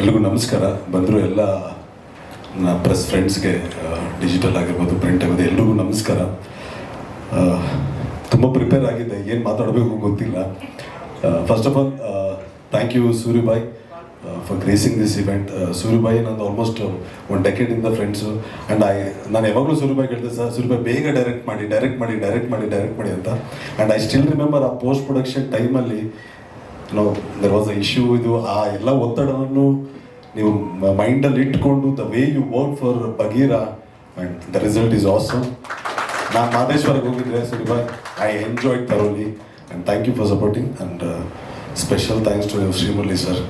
ಎಲ್ರಿಗೂ ನಮಸ್ಕಾರ. ಬಂದರು ಎಲ್ಲ ನನ್ನ ಪ್ರೆಸ್ ಫ್ರೆಂಡ್ಸ್ಗೆ ಡಿಜಿಟಲ್ ಆಗಿರ್ಬೋದು ಪ್ರಿಂಟ್ ಆಗಿರ್ಬೋದು, ಎಲ್ರಿಗೂ ನಮಸ್ಕಾರ. ತುಂಬ ಪ್ರಿಪೇರ್ ಆಗಿದೆ ಏನು ಮಾತಾಡಬೇಕು ಗೊತ್ತಿಲ್ಲ. First of all thank you Suryabhai for gracing this event Suryabhai ನಂದು ಆಲ್ಮೋಸ್ಟ್ ಒಂದು ಇಂದ ಫ್ರೆಂಡ್ಸು ಆ್ಯಂಡ್ ಐ ನಾನು ಯಾವಾಗಲೂ ಸೂರ್ಯಬಾಯಿ ಕೇಳಿದೆ ಸರ್, ಸೂರ್ಯಬಾಯಿ, ಬೇಗ ಡೈರೆಕ್ಟ್ ಮಾಡಿ ಡೈರೆಕ್ಟ್ ಮಾಡಿ ಡೈರೆಕ್ಟ್ ಮಾಡಿ ಡೈರೆಕ್ಟ್ ಮಾಡಿ ಅಂತ. ಆ್ಯಂಡ್ ಐ ಸ್ಟಿಲ್ ರಿಮೆಂಬರ್ ಆ ಪೋಸ್ಟ್ ಪ್ರೊಡಕ್ಷನ್ ಟೈಮಲ್ಲಿ no there was a issue ಇದು ಆ ಎಲ್ಲ ಒತ್ತಡವನ್ನು ನೀವು ಮೈಂಡಲ್ಲಿ ಇಟ್ಕೊಂಡು the way you work for Bagheera and the result is awesome ನಾನು ಮಾದೇಶ್ವರಕ್ಕೆ ಹೋಗಿದ್ದೆ Suryabhai I enjoy ತರೋಲಿ and thank you for supporting and special thanks to Srimurali sir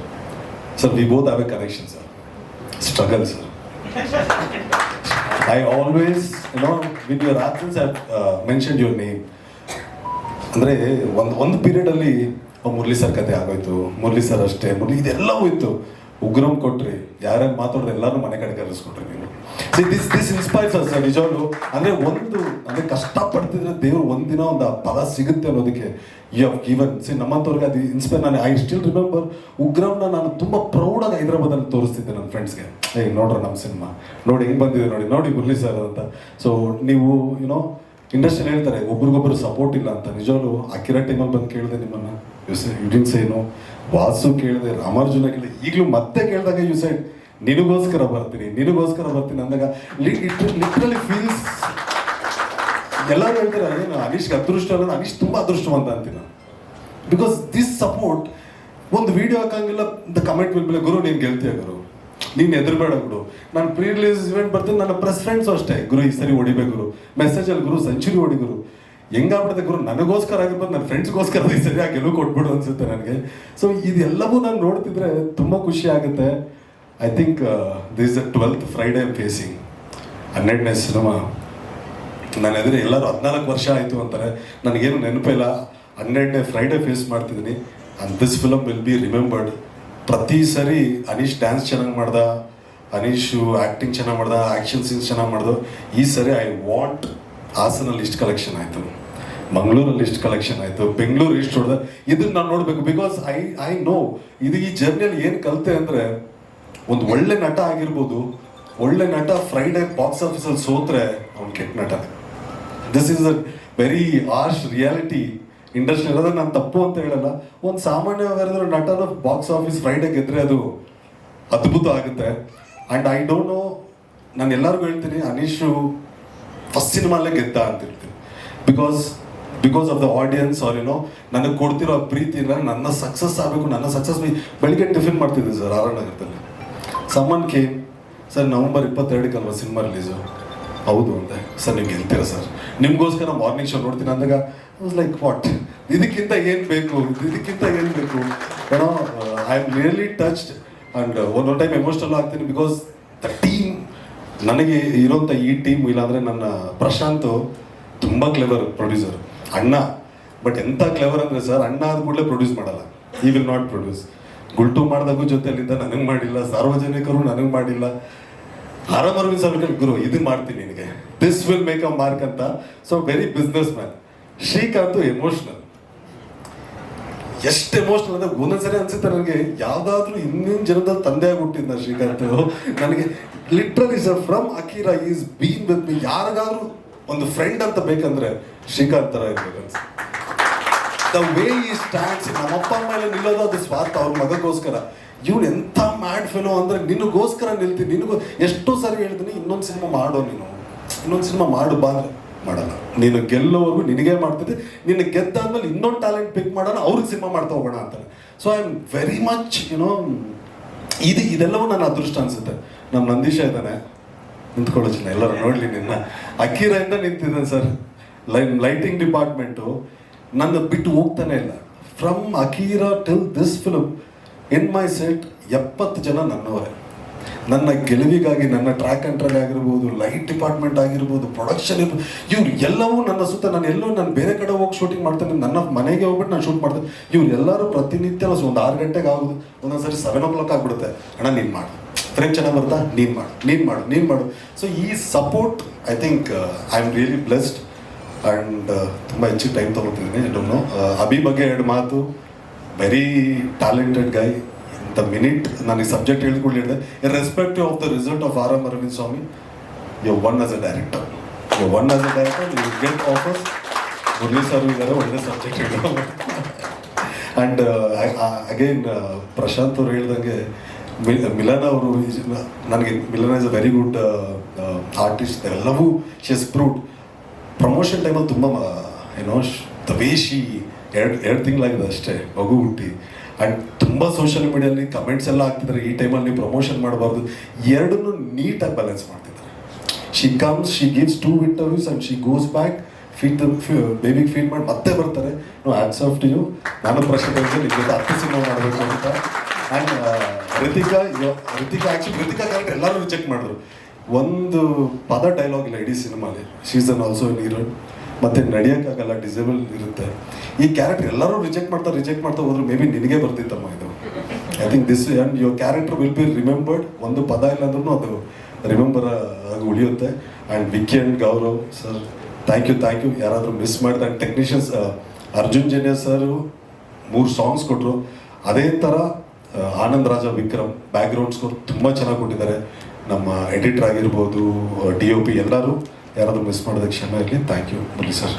sir we both have a connection sir struggle sir I always know with your options mention your name ಅಂದರೆ ಒಂದು ಒಂದು ಪೀರಿಯಡಲ್ಲಿ Murali sir ಕತೆ ಆಗೋಯ್ತು Murali sir ಅಷ್ಟೇ, ಮುರಳಿ ಇದೆಲ್ಲವೂ ಇತ್ತು. ಉಗ್ರಂ ಕೊಟ್ರಿ, ಯಾರ್ಯಾರು ಮಾತಾಡೋದು ಎಲ್ಲರೂ ಮನೆ ಕಡೆ ಕರೆಸ್ಕೊಟ್ರಿ ನೀವು. See this this inspires us ನಿಜವಾಗ್ಲು. ಅಂದರೆ ಒಂದು, ಅಂದರೆ ಕಷ್ಟಪಡ್ತಿದ್ರೆ ದೇವ್ರು ಒಂದಿನ ಒಂದು ಪದ ಸಿಗುತ್ತೆ ಅನ್ನೋದಕ್ಕೆ ಯು ಹವ್ ಗಿವನ್ ಸಿ ನಮ್ಮಂಥವ್ರಿಗೆ ಅದು ಇನ್ಸ್ಪೈರ್ ನಾನು ಐ ಸ್ಟಿಲ್ ರಿಮೆಂಬರ್ ಉಗ್ರಂನ ನಾನು ತುಂಬ ಪ್ರೌಡಾಗಿ ಹೈದರಾಬಾದಲ್ಲಿ ತೋರಿಸ್ತಿದ್ದೆ ನನ್ನ ಫ್ರೆಂಡ್ಸ್ಗೆ ಏಯ್, ನೋಡ್ರ ನಮ್ಮ ಸಿನಿಮಾ ನೋಡಿ, ಹೆಂಗೆ ಬಂದಿದೆ ನೋಡಿ ನೋಡಿ ಮುರಳಿ ಸರ್ ಅಂತ. ಸೊ ನೀವು ಯುನೋ ಇಂಡಸ್ಟ್ರಿಯಲ್ಲಿ ಹೇಳ್ತಾರೆ, ಒಬ್ರಿಗೊಬ್ರು ಸಪೋರ್ಟ್ ಇಲ್ಲ ಅಂತ. ನಿಜವಾಗ್ಲು ಆ ಟೈಮಲ್ಲಿ ಬಂದು ಕೇಳಿದೆ ನಿಮ್ಮನ್ನ. ಯುಡಿನ್ಸ್ ಏನು ವಾಸು ಕೇಳಿದೆ, ರಾಮಾರ್ಜುನ ಕೇಳಿದೆ. ಈಗಲೂ ಮತ್ತೆ ಕೇಳಿದಾಗ ಯು ಸೈಡ್ ನಿನಗೋಸ್ಕರ ಬರ್ತೀನಿ ನಿನಗೋಸ್ಕರ ಬರ್ತೀನಿ. ಅಂದಾಗ ಲಿಟ್ರಲಿ ಫೀಲ್ಸ್ ಎಲ್ಲರೂ ಹೇಳ್ತಾರೆ ಏನು ಅನೀಶ್ಗೆ ಅದೃಷ್ಟ ಅನ್ನೋದು ಅನೀಶ್ ತುಂಬ ಅದೃಷ್ಟವಂತ ಅಂತೀನಿ ಬಿಕಾಸ್ ದಿಸ್ ಸಪೋರ್ಟ್ ಒಂದು ವಿಡಿಯೋ ಹಾಕಂಗಿಲ್ಲ ದ ಕಮೆಂಟ್ ಮೇಲೆ ಗುರು, ನೀನು ಗೆಲ್ತೀಯ ಗುರು. ನೀನು ಹೆದರ್ಬೇಡ ಗುರು ನಾನು ಪ್ರೀ ರಿಲೀಸ್ ಇವೆಂಟ್ ಬರ್ತೀನಿ, ನನ್ನ ಪ್ರೆಸ್ ಫ್ರೆಂಡ್ಸು ಅಷ್ಟೇ. ಗುರು, ಈ ಸರಿ ಹೊಡಿಬೇಕು ಗುರು. ಮೆಸೇಜಲ್ಲಿ ಗುರು ಸೆಂಚುರಿ ಹೊಡಿಗುರು ಹೆಂಗಾಗ್ಬಿಡುತ್ತೆ ಗುರು? ನನಗೋಸ್ಕರ ಆಗಿರ್ಬೋದು, ನನ್ನ ಫ್ರೆಂಡ್ಸ್ಗೋಸ್ಕರ ಈ ಸರಿ ಆ ಗೆಲುವು ಕೊಟ್ಬಿಡು ಅನ್ಸುತ್ತೆ ನನಗೆ. ಸೊ ಇದೆಲ್ಲವೂ ನಾನು ನೋಡ್ತಿದ್ರೆ ತುಂಬ ಖುಷಿ ಆಗುತ್ತೆ. I think this a twelfth Friday facing ಹನ್ನೆರಡನೇ ಸಿನಿಮಾ ನನ್ನ ಎದುರು ಎಲ್ಲರೂ ಹದಿನಾಲ್ಕು ವರ್ಷ ಆಯಿತು ಅಂತಾರೆ. ನನಗೇನು ನೆನಪಿಲ್ಲ. ಹನ್ನೆರಡನೇ ಫ್ರೈಡೇ ಫೇಸ್ ಮಾಡ್ತಿದ್ದೀನಿ. And this film will be remembered ಪ್ರತಿ ಸರಿ ಅನೀಶ್ ಡ್ಯಾನ್ಸ್ ಚೆನ್ನಾಗಿ ಮಾಡ್ದ, ಅನೀಶ್ ಆ್ಯಕ್ಟಿಂಗ್ ಚೆನ್ನಾಗಿ ಮಾಡ್ದ ಆ್ಯಕ್ಷನ್ ಸೀನ್ಸ್ ಚೆನ್ನಾಗಿ ಮಾಡ್ದು, ಈ ಸರಿ ಐ ವಾಂಟ್ ಹಾಸನಲ್ಲಿ ಇಷ್ಟು ಕಲೆಕ್ಷನ್ ಆಯಿತು ಮಂಗಳೂರಲ್ಲಿ ಇಷ್ಟು ಕಲೆಕ್ಷನ್ ಆಯಿತು, ಬೆಂಗಳೂರು ಇಷ್ಟು ಹೊಡೆದ ಇದನ್ನ ನಾನು ನೋಡಬೇಕು ಬಿಕಾಸ್ ಐ ಐ ನೋ ಇದು ಈ ಜರ್ನಿಯಲ್ಲಿ ಏನು ಕಲಿತೆ ಅಂದರೆ ಒಂದು ಒಳ್ಳೆ ನಟ ಆಗಿರ್ಬೋದು, ಒಳ್ಳೆ ನಟ ಫ್ರೈಡೇ ಬಾಕ್ಸ್ ಆಫೀಸಲ್ಲಿ ಸೋತ್ರೆ ಅವ್ನು ಕೆಟ್ಟ ನಟ. This is a very harsh reality industry ಇರೋದ್ರೆ ನಾನು ತಪ್ಪು ಅಂತ ಹೇಳಲ್ಲ. ಒಂದು ಸಾಮಾನ್ಯವಾಗಿರೋ ನಟನ ಬಾಕ್ಸ್ ಆಫೀಸ್ ಫ್ರೈಡೇ ಗೆದ್ರೆ ಅದು ಅದ್ಭುತ ಆಗುತ್ತೆ. ಆ್ಯಂಡ್ ಐ ಡೋಂಟ್ ನೋ ನಾನು ಎಲ್ಲರಿಗೂ ಹೇಳ್ತೀನಿ, ಅನೀಶು ಫಸ್ಟ್ ಸಿನಿಮಾಲೇ ಗೆದ್ದ ಅಂತ ಹೇಳ್ತೀನಿ because because of the audience are ಏನೋ ನನಗೆ ಕೊಡ್ತಿರೋ ಪ್ರೀತಿನ ನನ್ನ ಸಕ್ಸಸ್ ಆಗಬೇಕು, ನನ್ನ ಸಕ್ಸಸ್ ಬೆಳಿಗ್ಗೆ ಟಿಫಿನ್ ಮಾಡ್ತಿದ್ದೆ ಸರ್ ಆರ್ ನಗರದಲ್ಲಿ ಸಮ್ಮನ್ ಕೇಮ್ ಸರ್ ನವಂಬರ್ ಇಪ್ಪತ್ತೆರಡಕ್ಕೆ ಅಲ್ವಾ ಸಿನಿಮಾ ರಿಲೀಸು ಹೌದು ಅಂದೆ. ಸರ್ ನೀವು ಹೇಳ್ತೀರಾ ಸರ್ ನಿಮಗೋಸ್ಕರ ಮಾರ್ನಿಂಗ್ ಶೋ ನೋಡ್ತೀನಿ ಅಂದಾಗ ವಾಸ್ ಲೈಕ್ ವಾಟ್ ಇದಕ್ಕಿಂತ ಏನು ಬೇಕು? ಇದಕ್ಕಿಂತ ಏನು ಬೇಕು? ಏನೋ I am really touched and ಒಂದೊಂದು ಟೈಮ್ ಎಮೋಷನಲ್ ಆಗ್ತೀನಿ ಬಿಕಾಸ್ ದ ಟೀಮ್ ನನಗೆ ಇರೋಂಥ ಈ ಟೀಮ್ ಇಲ್ಲಾಂದರೆ ನನ್ನ ಪ್ರಶಾಂತ್ ತುಂಬ ಕ್ಲೆವರ್ ಪ್ರೊಡ್ಯೂಸರ್ ಅಣ್ಣ. ಬಟ್ ಎಂಥ ಕ್ಲೆವರ್ ಅಂದರೆ ಸರ್ ಅಣ್ಣ ಆದ ಕೂಡಲೇ ಪ್ರೊಡ್ಯೂಸ್ ಮಾಡಲ್ಲ. He will not produce Gultoo ಮಾಡಿದಾಗೂ ಜೊತೆಯಲ್ಲಿದ್ದ ನನಗೆ ಮಾಡಿಲ್ಲ, ಸಾರ್ವಜನಿಕರು ನನಗೆ ಮಾಡಿಲ್ಲ. ಆರಾಮರವಿ ಸರ್ಕಲ್ ಗುರು, ಇದು ಮಾಡ್ತೀನಿ ನಿನಗೆ. This will make a mark ಅಂತ. So very businessman Srikanth emotional ಎಷ್ಟು ಎಮೋಷನಲ್ ಅಂದ್ರೆ ಒಂದೊಂದ್ಸರಿ ಅನ್ಸುತ್ತೆ ನನಗೆ. ಯಾವ್ದಾದ್ರು ಇನ್ನೇನು ಜನದಲ್ಲಿ ತಂದೆ ಹುಟ್ಟಿದ್ನ ಶ್ರೀಕಾಂತ್ ನನಗೆ literally sir from Akira is been with me ಯಾರಿಗಾದ್ರೂ ಒಂದು ಫ್ರೆಂಡ್ ಅಂತ ಬೇಕಂದ್ರೆ ಶ್ರೀಕಾಂತ್ ತರ ಇರ್ಬೇಕು ದ ವೇ ಈ ಸ್ಟ್ಯಾಂಡ್ಸ್ ನಮ್ಮ ಅಪ್ಪ ಅಮ್ಮ ಎಲ್ಲ ನಿಲ್ಲೋದು ಅದು ಸ್ವಾರ್ಥ, ಅವ್ರ ಮಗಕ್ಕೋಸ್ಕರ ಇವ್ನು ಎಂಥ ಮ್ಯಾಡ್ ಫೆಲೋ ಅಂದ್ರೆ ನಿನಗೋಸ್ಕರ ನಿಲ್ತೀನಿ ನಿನಗೂ ಎಷ್ಟೋ ಸಾರಿ ಹೇಳ್ತೀನಿ, ಇನ್ನೊಂದು ಸಿನಿಮಾ ಮಾಡೋ ನೀನು. ಇನ್ನೊಂದು ಸಿನಿಮಾ ಮಾಡು ಬಾ ಅಂದ್ರೆ. ಮಾಡಲ್ಲ. ನೀನು ಗೆಲ್ಲೋವರೆಗೂ ನಿನಗೆ ಮಾಡ್ತಿದ್ದೆ. ನಿನ್ನ ಗೆದ್ದಾದ್ಮೇಲೆ ಇನ್ನೊಂದು ಟ್ಯಾಲೆಂಟ್ ಪಿಕ್ ಮಾಡೋಣ, ಅವ್ರಿಗೆ ಸಿನಿಮಾ ಮಾಡ್ತಾ ಹೋಗೋಣ ಅಂತಾರೆ. So I am very much you know ಇದು ಇದೆಲ್ಲವೂ ನನ್ನ ಅದೃಷ್ಟ ಅನಿಸುತ್ತೆ. ನಮ್ಮ ನಂದೀಶ ಇದ್ದಾನೆ. ನಿಂತ್ಕೊಳ್ಳೋ ಜನ, ಎಲ್ಲರೂ ನೋಡಲಿ ನಿನ್ನ. ಅಕ್ಕಿರಿಂದ ನಿಂತಿದ್ದಾನೆ ಸರ್. ಲೈ ಲೈಟಿಂಗ್ ಡಿಪಾರ್ಟ್ಮೆಂಟು ನನ್ನ ಬಿಟ್ಟು ಹೋಗ್ತಾನೆ ಇಲ್ಲ. From Akira till this film in my set ಎಪ್ಪತ್ತು ಜನ ನನ್ನವರೇ. ನನ್ನ ಗೆಲುವಿಗಾಗಿ, ನನ್ನ ಟ್ರ್ಯಾಕ್ ಆ್ಯಂಡ್ ಆಗಿರ್ಬೋದು ಲೈಟ್ ಡಿಪಾರ್ಟ್ಮೆಂಟ್ ಆಗಿರ್ಬೋದು ಪ್ರೊಡಕ್ಷನ್ ಇರ್ಬೋದು, ಇವ್ರು ಎಲ್ಲವೂ ನನ್ನ ಸುತ್ತ ನಾನು ಎಲ್ಲೋ ನಾನು ಬೇರೆ ಕಡೆ ಹೋಗಿ ಶೂಟಿಂಗ್ ಮಾಡ್ತೇನೆ, ನನ್ನ ಮನೆಗೆ ಹೋಗ್ಬಿಟ್ಟು ನಾನು ಶೂಟ್ ಮಾಡ್ತೇನೆ. ಇವ್ರು ಎಲ್ಲರೂ ಪ್ರತಿನಿತ್ಯ ಒಂದು ಆರು ಗಂಟೆಗೆ ಆಗೋದು, ಒಂದೊಂದ್ಸರಿ ಸೆವೆನ್ ಓ ಕ್ಲಾಕ್ ಆಗ್ಬಿಡುತ್ತೆ. ಅಣ್ಣ, ನೀನು ಮಾಡು. ಫ್ರೆಂಡ್ ಚೆನ್ನಾಗಿ ಬರ್ತಾ? ನೀನು ಮಾಡು. ನೀನು ಮಾಡು. ನೀನು ಮಾಡು. ಸೊ ಈ support I think I am really blessed and ತುಂಬ ಹೆಚ್ಚಿಗೆ ಟೈಮ್ ತೊಗೊಳ್ತಿದ್ದೀನಿ. ಡೋಂಟ್ ನೋ ಅಭಿ ಬಗ್ಗೆ ಎರಡು ಮಾತು. Very talented guy the minute ಈ ಸಬ್ಜೆಕ್ಟ್ ಹೇಳಿದ್ಕೊಳ್ಳಿ ಹೇಳಿದೆ respective of the result of R M Aravind Swamy you won as a director you won as a director you get offers Murali sir ಇದ್ದಾರೆ ಒಳ್ಳೆ subject ಹೇಳೋ and again Prashant ಅವರು ಹೇಳ್ದಂಗೆ ಮಿಲನ ಮಿಲನ್ ಅವರು ನನಗೆ, Milan is a very good artist ಎಲ್ಲವೂ she's proved promotion ಟೈಮಲ್ಲಿ ತುಂಬ ಏನೋ ದ ವೇಶಿ ಎರಡು ಎರಡು ತಿಂಗಳಾಗಿದೆ ಅಷ್ಟೇ, ಮಗು ಹುಟ್ಟಿ. ಆ್ಯಂಡ್ ತುಂಬ ಸೋಷಿಯಲ್ ಮೀಡಿಯಲ್ಲಿ ಕಮೆಂಟ್ಸ್ ಎಲ್ಲ ಹಾಕ್ತಿದ್ದಾರೆ. ಈ ಟೈಮಲ್ಲಿ ಪ್ರಮೋಷನ್ ಮಾಡಬಾರ್ದು. ಎರಡನ್ನೂ ನೀಟಾಗಿ ಬ್ಯಾಲೆನ್ಸ್ ಮಾಡ್ತಿದ್ದಾರೆ. She comes she gives two interviews and she goes back feed ಬೇಬಿಗೆ feed ಮಾಡಿ ಮತ್ತೆ ಬರ್ತಾರೆ. No hats off to you ನಾನು ಪ್ರಶ್ನೆ ಜೊತೆ ಹತ್ತು ಸಿನಿಮಾ ಮಾಡಬೇಕು ಅಂತ. And Ruthika Ruthika actually Ruthika correct ಎಲ್ಲರೂ ಚೆಕ್ ಮಾಡಿದ್ರು. ಒಂದು ಪದ ಡೈಲಾಗ್ ಇಲ್ಲ ಇಡೀ ಸಿನಿಮಾಲಿ. ಶೀಸನ್ ಆಲ್ಸೋ ಹೀರೋಯಿನ್ ಮತ್ತೆ ನಡೆಯೋಕ್ಕಾಗಲ್ಲ ಡಿಸೇಬಲ್ ಇರುತ್ತೆ. ಈ ಕ್ಯಾರೆಕ್ಟರ್ ಎಲ್ಲರೂ ರಿಜೆಕ್ಟ್ ಮಾಡ್ತಾ ರಿಜೆಕ್ಟ್ ಮಾಡ್ತಾ ಹೋದ್ರೆ ಮೇ ಬಿ ನಿನಗೆ ಬರ್ತಿತ್ತಮ್ಮ ಇದು. I think this and your character will be remembered ಒಂದು ಪದ ಇಲ್ಲ ಅಂದ್ರೂ ಅದು ರಿಮೆಂಬರ್ ಆಗಿ ಉಳಿಯುತ್ತೆ. And Vicky and Gaurav sir thank you thank you ಯಾರಾದರೂ ಮಿಸ್ ಮಾಡಿದ and technicians Arjun Janya sir ಮೂರು ಸಾಂಗ್ಸ್ ಕೊಟ್ಟರು ಅದೇ ಥರ ಆನಂದ್ ರಾಜ ವಿಕ್ರಮ್ ಬ್ಯಾಕ್ಗ್ರೌಂಡ್ ಸ್ಕೋರ್ ತುಂಬ ಚೆನ್ನಾಗಿ ಕೊಟ್ಟಿದ್ದಾರೆ. ನಮ್ಮ ಎಡಿಟರ್ ಆಗಿರ್ಬೋದು ಡಿ ಒ ಪಿ ಎಲ್ಲರೂ. ಯಾರಾದರೂ ಮಿಸ್ ಮಾಡೋದಕ್ಕೆ ಕ್ಷಮೆ ಇರಲಿ. Thank you Murali sir.